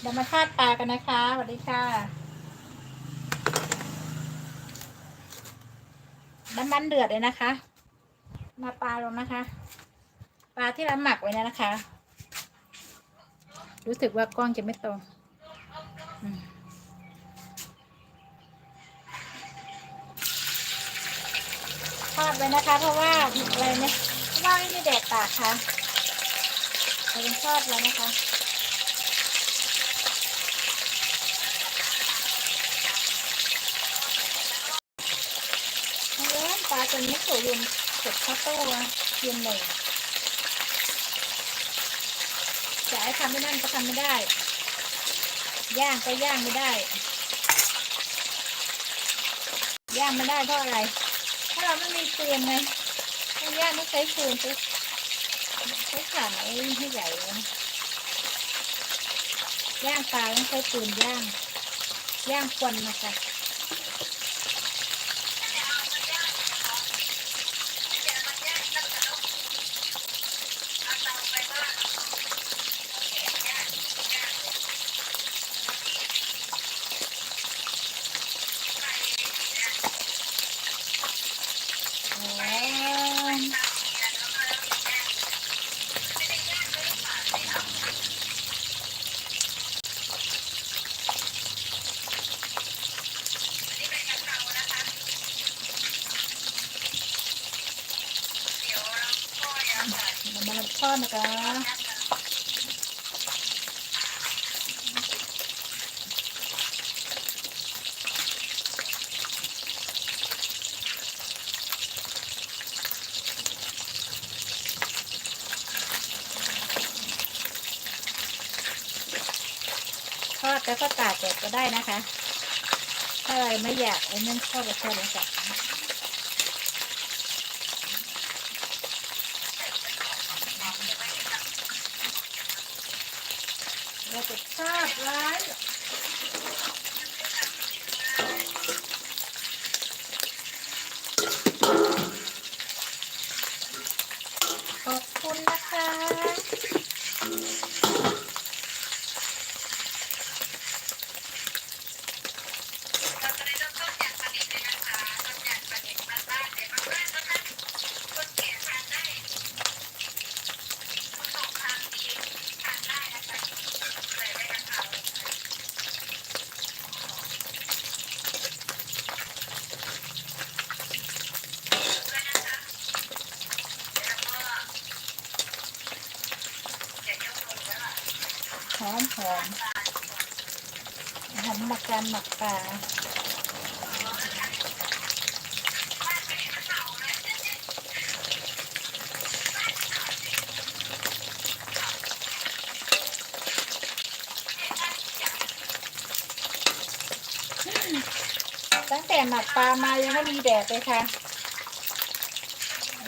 เดี๋ยวมาทอดปลากันนะคะสวัสดีค่ะ น้ำมันเดือดเลยนะคะ มาปลาลงนะคะ ปลาที่เราหมักไว้นยนะคะ รู้สึกว่ากล้องจะไม่ตรงทอดไว้นะคะ เพราะว่าอะไรเนี่ยเพราะว่าไม่มีแดดตากค่ะเราเป็นทอดแล้วนะคะ เล่ นปลาตัวนี้สวยยืนเสร็จข้าวต้อะยืนเลยจะให้ทำไม่นั่นก็ทำไม่ได้ ย่างก็ย่างไม่ได้ ย่างไม่ได้เพราะอะไรเพราเราไม่มีฟืนไงถ้าย่างต้องใช้ฟืนใช้ใช้ถ่านไอ้ให้ใหญ่ย่างปลาต้องใช้ฟืนย่าง ย่างควันนะคะ อ๋อเรามาทอดนะคะทอด แล้วก็ตากแดดก็ได้นะคะ ถ้าอะไรไม่อยากไอ้นั่นชอดไปทอดเลยค่ะเราจะทอดไว้ขอบคุณนะคะ หอมหอมหอมหมั การหมักปลาตั้งแต่หมักปลามายังไม่มีแดดเลยค่ะ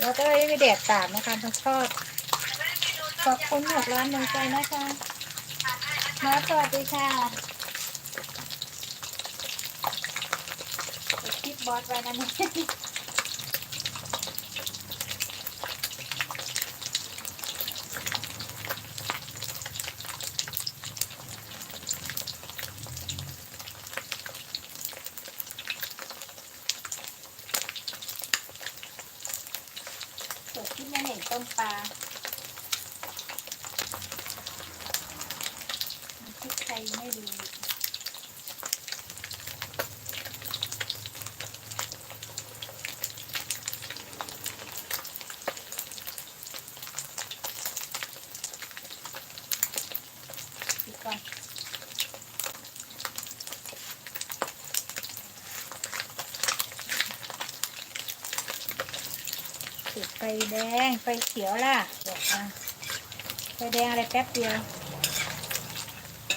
แล้วก็ไม่มีแดดตากนะคะทั้งทอดขอบคุณหกร้านหนึ่งใจนะคะมาสวัสดีค่ะ เดี๋ยวคลิปบอสไว้นะเนี่ยเปิดคลิปมาเห็นต้มปลาคลิปใครไม่ดูปิดก่อนติดไฟ แดง ไฟเขียวล่ะเดี๋ยวอะไฟแดงอะไรแป๊บเดียว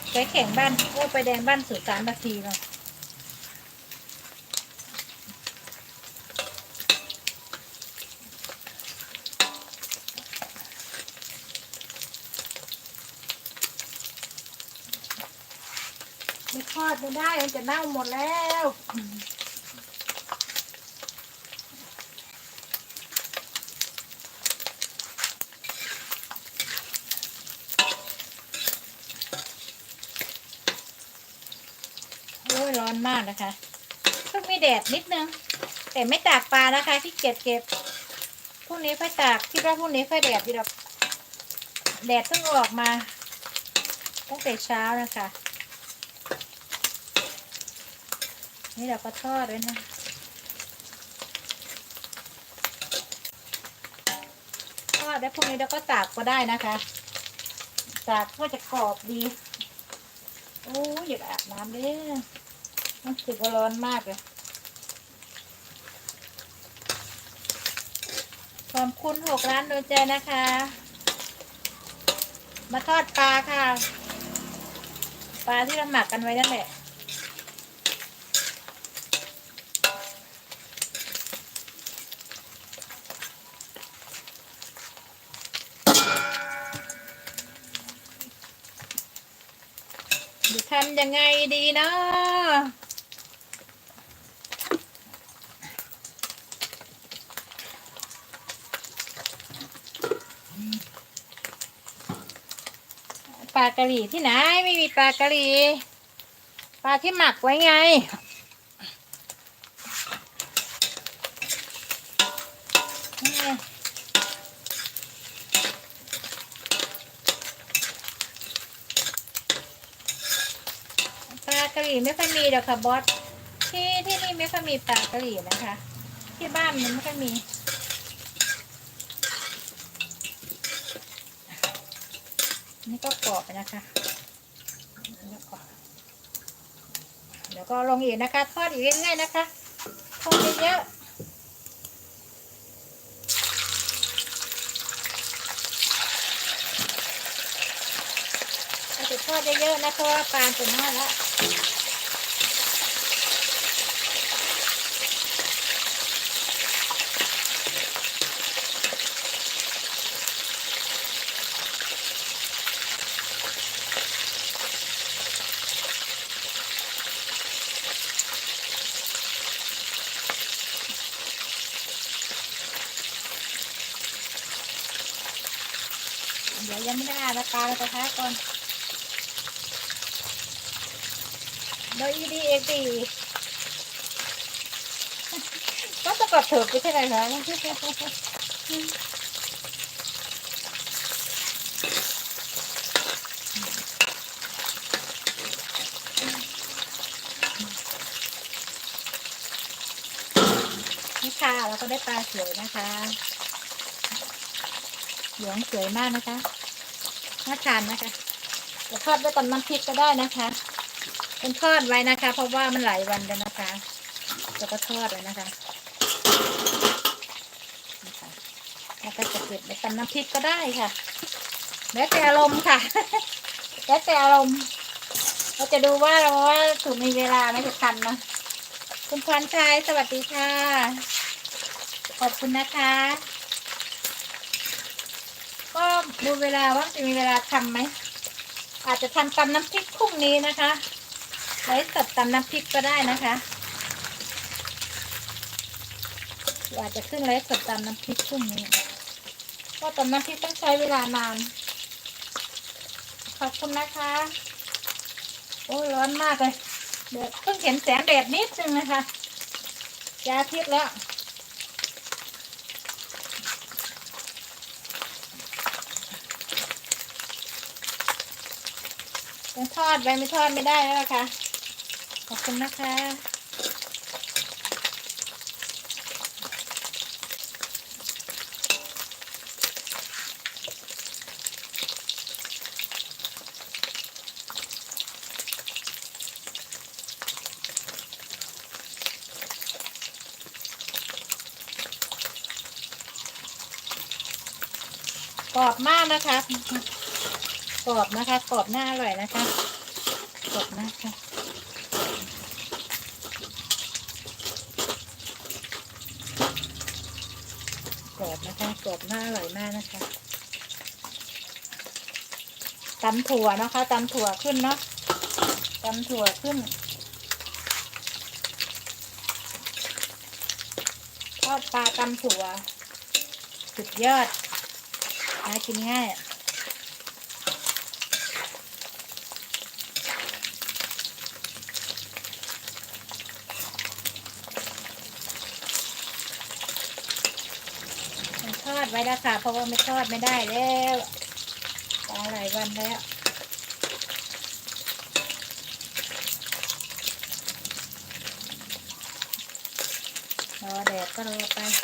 ไฟแข็งบ้านโอ้ไฟแดงบ้านสุดสามนาทีเนาะไม่ทอดไม่ได้มันจะเน่าหมดแล้ว อนมากนะคะเพิ่งมีแดดนิดนึง แต่ไม่ตากปลานะคะที่เก็บเก็บพรุ่งนี้ค่อยตากคิดว่าพรุ่งนี้ค่อยแดดดีหรอกแดดเพิ่งออกมาตั้งแต่เช้านะคะ นี่เราก็ทอดด้วยนะทอดแล้วพรุ่งนี้เราก็ตากก็ได้นะคะตากก็จะกรอบดี โอ้ยอยากอาบน้ำเลยมัน รู้สึกว่าร้อนมากเลย ขอบคุณหกร้านโดนใจนะคะ มาทอดปลาค่ะ ปลาที่เราหมักกันไว้นั่นแหละจะทำยังไงดีเนาะ ลากะหรี่ที่ไหนไม่มีปลากะหรี่ปลาที่หมักไว้ไง ปลากะหรี่ไม่ค่อยมีหรอกค่ะบอสที่ที่นี่ไม่ค่อยมีปลากะหรี่นะคะ ที่บ้านมันไม่ค่อยมี นี่ก็กรอบไปนะคะนี่ก็เดี๋ยวก็ลงอีกนะคะ ทอดอีกง่ายๆนะคะทอดเยอะๆถ้าจะทอดเยอะๆนะเพราะว่าปลาจะน้อยแล้ว เดี๋ยวยังไม่ได้อาบน้ำ ปลาเลยกระทะก่อนโดยอีดีเอตีก็จะกดถือไปที่ไหนคะนี่ค่ะเราก็ได้ปลาสวยนะคะ เหลืองสวยมากนะคะ น่าทานนะคะจะทอดไว้กับน้ำพริกก็ได้นะคะเป็นทอดไว้นะคะ เพราะว่ามันหลายวันแล้วนะคะแล้วก็ทอดไว้นะคะแล้วก็จะเก็บไว้กับน้ำพริกก็ได้ค่ะ แล้วแต่อารมณ์ค่ะ แล้วแต่อารมณ์ เราจะดูว่าเราว่าถูกมีเวลาไหมจะทันนะคุณพรชัยสวัสดีค่ะ ขอบคุณนะคะ ก็ดูเวลาว่าจะมีเวลาทำไหม อาจจะทำตำน้ำพริกพรุ่งนี้นะคะไว้สดตำน้ำพริกก็ได้นะคะอาจจะขึ้นไว้สดตำน้ำพริกพรุ่งนี้เพราะตำน้ำพริกต้องใช้เวลานาน ขอบคุณนะคะ โอ้ร้อนมากเลยเดี๋ยวเพิ่งเห็นแสงแดดนิดนึงนะคะยาทิพย์แล้ว จะทอดไปไม่ทอดไม่ได้แล้วนะคะขอบคุณนะคะ กรอบมากนะคะ กรอบนะคะกรอบหน้าอร่อยนะคะกรอบมากค่ะกรอบนะคะกรอบหน้าอร่อยมากนะคะตำถั่วนะคะตำถั่วขึ้นเนาะตำถั่วขึ้นทอดปลาตำถั่วสุดยอดหากินง่ายอะ ดไว้แล้วค่ะ เพราะว่าไม่ทอดไม่ได้แล้วตายหลายวันแล้วรอแดดก็รอไป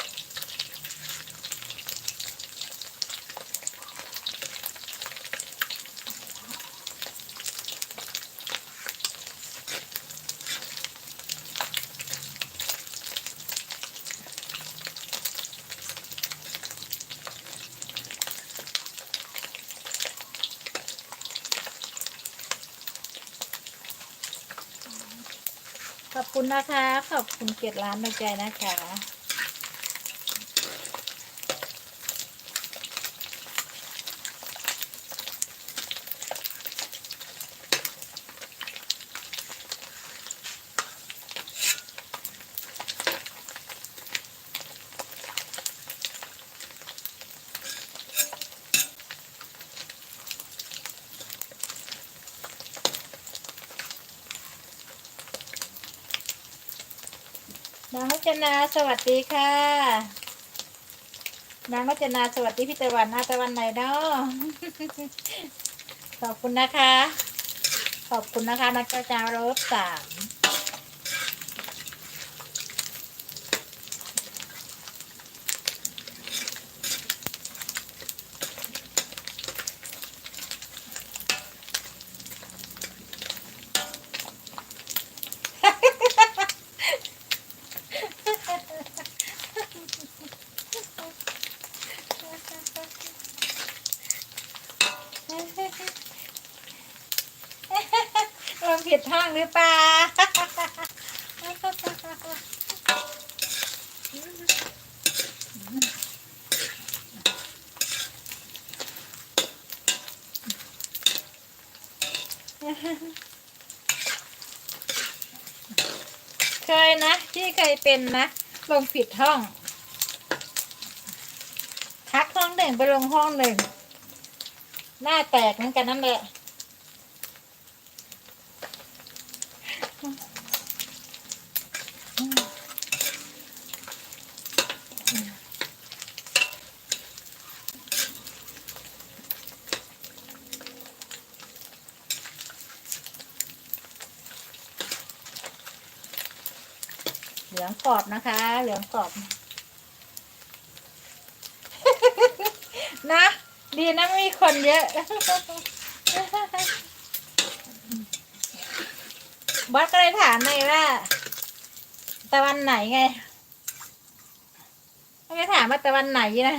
คุณนะคะ ขอบคุณเกียรติร้านในใจนะคะางรจนาสวัสดีค่ะนางรจนาสวัสดีพี่ตะวันอาตะวันไหนเนาะขอบคุณนะคะ ขอบคุณนะคะนักจารบสาม เรา ผิดห้องหรือเปล่าเคยนะที่เคยเป็นนะ ลงผิดห้องทักห้องหนึ่งไปลงห้องหนึ่งหน้าแตกเหมือนกันนั่นแหละ เหลืองกรอบนะคะ เหลืองกรอบ นะ ดีนะไม่มีคนเยอะ บอสก็เลยถามไงว่าตะวันไหนไงก็เลยถามว่าตะวันไหนนะ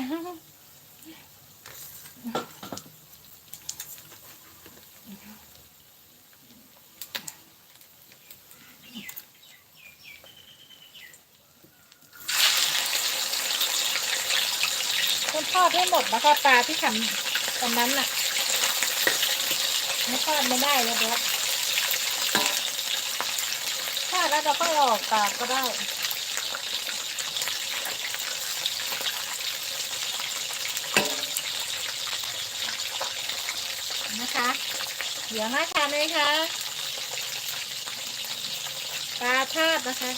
ทอดให้หมดนะคะปลาที่ทำตอนนั้นน่ะไม่ทอดไม่ได้เลยเดี๋ยวทอดแล้วเราก็ออกกากก็ได้นะคะ เดี๋ยวน่าทานเลยค่ะปลาทอดนะคะ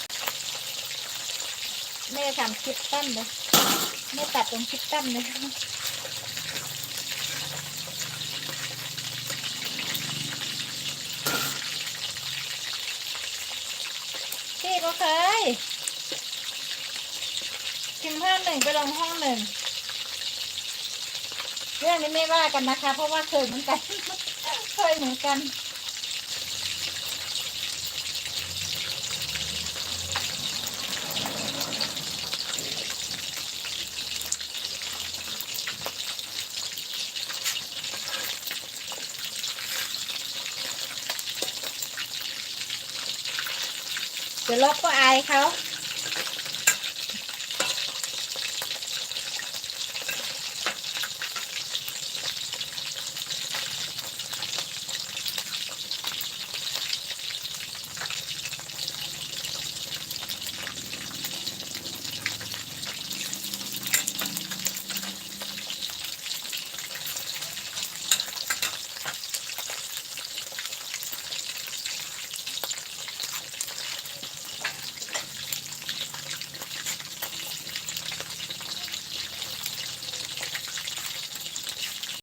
แม่ทำคลิปตั้นเลย ไม่ตัดตรงคิดตั้มเลยพี่ก็เคยพิมพ์ห้องหนึ่งไปลงห้องหนึ่งเรื่องนี้ไม่ว่ากันนะคะ เพราะว่าเคยเหมือนกัน เคยเหมือนกัน ดี๋ยวลบก็อายเขา